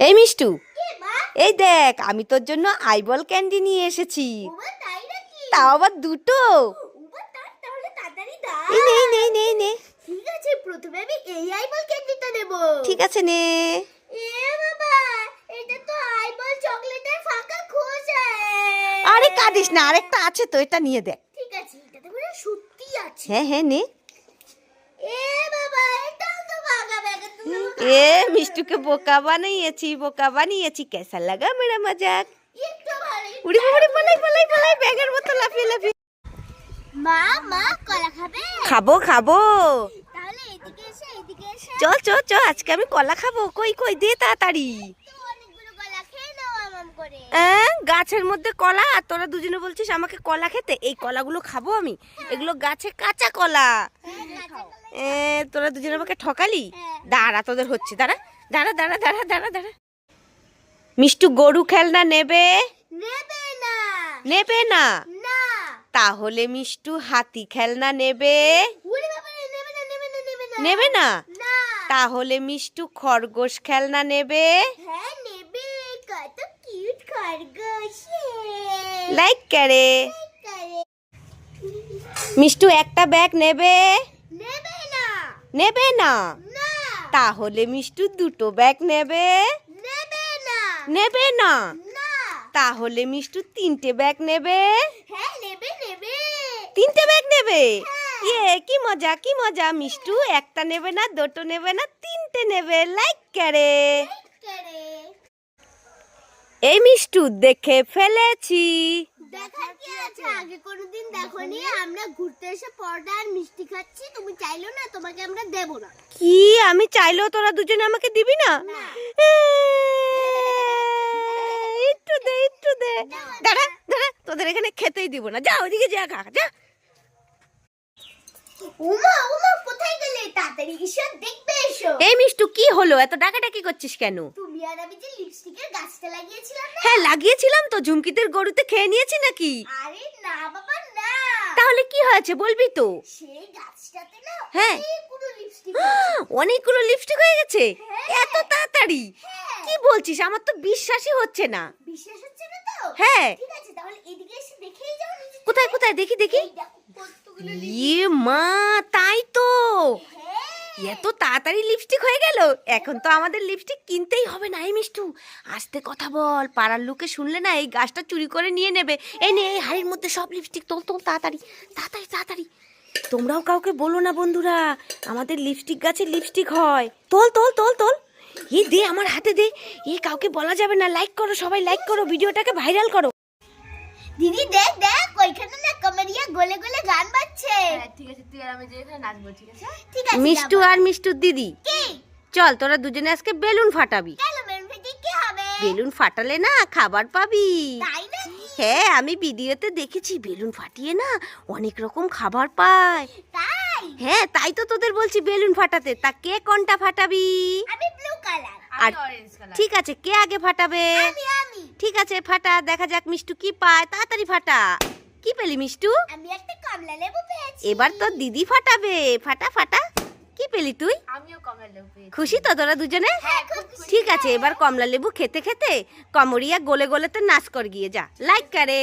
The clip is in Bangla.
এই মিষ্টু এই দেখ আমি তোর জন্য আইবল ক্যান্ডি নিয়ে এসেছি। তাও আবার দুটো। এই নে নে নে নে। ঠিক আছে প্রথমে আমি এই আইবল ক্যান্ডিটা নেব। ঠিক আছে নে। এ বাবা এটা তো আইবল চকলেটের ফাঁকা খোঁজা আরে কাঁদিস না আরেকটা আছে তো এটা নিয়ে দেখ। ঠিক আছে এটাতে করে সত্যি আছে। হ্যাঁ হ্যাঁ নে। এ বাবা এ মিষ্টুকে বোকা বানিয়েছি বোকা বানিয়েছি কেসা লাগা মেরা মজাক একটু ভালো উড়ি উড়ি পালাই পালাই পালাই ব্যাগের মতো লাফিয়ে লাফিয়ে মা মা কলা খাবে খাব খাব তাহলে এদিকে এসে এদিকে এসে। চল চল চল আজকে আমি কলা খাব। কই কই দে তাড়াতাড়ি তো অনেকগুলো কলা খেয়ে নাও আমাম করে অ্যাঁ, গাছের মধ্যে কলা? আর তোরা দুজনে বলছিস আমাকে কলা খেতে? এই কলাগুলো খাব আমি? এগুলো গাছে কাঁচা কলা। তোরা দুজনে আমাকে ঠকালি? হ্যাঁ। দাঁড়া তোদের হচ্ছে। দাঁড়া দাঁড়া দাঁড়া দাঁড়া দাঁড়া দাঁড়া। মিষ্টু গরু খেলনা নেবে? নেবে না। তাহলে মিষ্টু হাতি খেলনা নেবে? নেবে না তাহলে মিষ্টু খরগোশ খেলনা নেবে? লাইক করে মিষ্টু একটা ব্যাগ নেবে? নেবে না। নেবে না? না। তাহলে মিষ্টু দুটো ব্যাগ নেবে। নেবে না। নেবে না? না। তাহলে মিষ্টু তিনটে ব্যাগ নেবে। হ্যাঁ নেবে নেবে। তিনটে ব্যাগ নেবে? হ্যাঁ। ইয়ে কি মজা কি মজা। মিষ্টু একটা নেবে না দুটো নেবে না তিনটে নেবে। লাইক করে। করে। এই মিষ্টু দেখে ফেলেছি। দেখার কি আছে? আগে কোনোদিন দেখোনি? আমরা ঘুরতে এসে পরোটা আর মিষ্টি খাচ্ছি। তুমি চাইলো না তোমাকে আমরা দেব না। কি? আমি চাইলেও তোরা দুজনে আমাকে দিবি না। একটু দে একটু দে। দাঁড়া দাঁড়া তোদের এখানে খেতেই দিব না। যা ওইদিকে যা খা যা। উমা উমা কোথায় গেলে তাড়াতাড়ি এসো দেখবে এসো এই মিষ্টু কি হলো? এত ডাকাডাকি করছিস কেন? তুমি আর আমি যে লিপস্টিকের গাছটা লাগিয়েছিলাম না? হ্যাঁ লাগিয়েছিলাম তো ঝুমকিদের গরুতে খেয়ে নিয়েছি নাকি? আরে না বাবা না। তাহলে কি হয়েছে বলবি তো? সেই গাছটাতে না হ্যাঁ। অনেকগুলো লিপস্টিক হয়ে গেছে? হ্যাঁ। এত তাড়াতাড়ি? হ্যাঁ। কি বলছিস? আমার তো বিশ্বাসই হচ্ছে না। বিশ্বাস হচ্ছে না তো? হ্যাঁ। ঠিক আছে তাহলে এদিকে এসে দেখেই যাও কোথায় কোথায়? দেখি দেখি। কতগুলো ইয়ে মা! এত তাড়াতাড়ি লিপস্টিক হয়ে গেল। এখন তো আমাদের লিপস্টিক কিনতেই হবে না, এই মিষ্টু। আসতে কথা বল, পাড়ার লোকে শুনলে না এই গাছটা চুরি করে নিয়ে নেবে। এই নে, এই হাড়ির মধ্যে সব লিপস্টিক তোল তোল, তাড়াতাড়ি তাড়াতাড়ি তাড়াতাড়ি। তোমরাও কাউকে বলো না বন্ধুরা, আমাদের লিপস্টিক গাছে লিপস্টিক হয়। তোল তোল তোল তোল। এই দে, আমার হাতে দে। এই কাউকে বলা যাবে না লাইক করো, সবাই লাইক করো, ভিডিওটাকে ভাইরাল করো। দিদি, দেখ দেখ, ওইখানে না কমেডিয়া গলে গলে গান বাজছে। ঠিক আছে তুই আর আমি যে এখানে নাচবো ঠিক আছে? ঠিক আছে মিষ্টু আর মিষ্টুর দিদি। চল তোরা দুজনে আজকে বেলুন ফাটাবি। কেন মেরুন ফেটে কি হবে? বেলুন ফাটালে না খাবার পাবি। হ্যাঁ আমি ভিডিওতে দেখেছি বেলুন ফাটিয়ে না অনেক রকম খাবার পায়। হ্যাঁ তাই তো তোদের বলছি বেলুন ফাটাতে। তা কে কোনটা ফাটাবি? আমি ব্লু কালার আর আমি অরেঞ্জ কালার ঠিক আছে কে আগে ফাটাবে? আমি আমি। ঠিক আছে ফাটা দেখা যাক মিষ্টু কি পায়। তাড়াতাড়ি ফাটা। কি পেলি মিষ্টু? আমি একটা কমলা লেবু পেয়েছি। এবার তো দিদি ফাটাবে। ফাটা ফাটা। কি পেলি তুই? আমিও কমলা লেবু পেয়েছি। খুশি তো তোরা দুজনে? হ্যাঁ। ঠিক আছে এবার কমলা লেবু খেতে খেতে কমরিয়া গোলে গোলেতে নাচ কর গিয়ে যা। লাইক করে।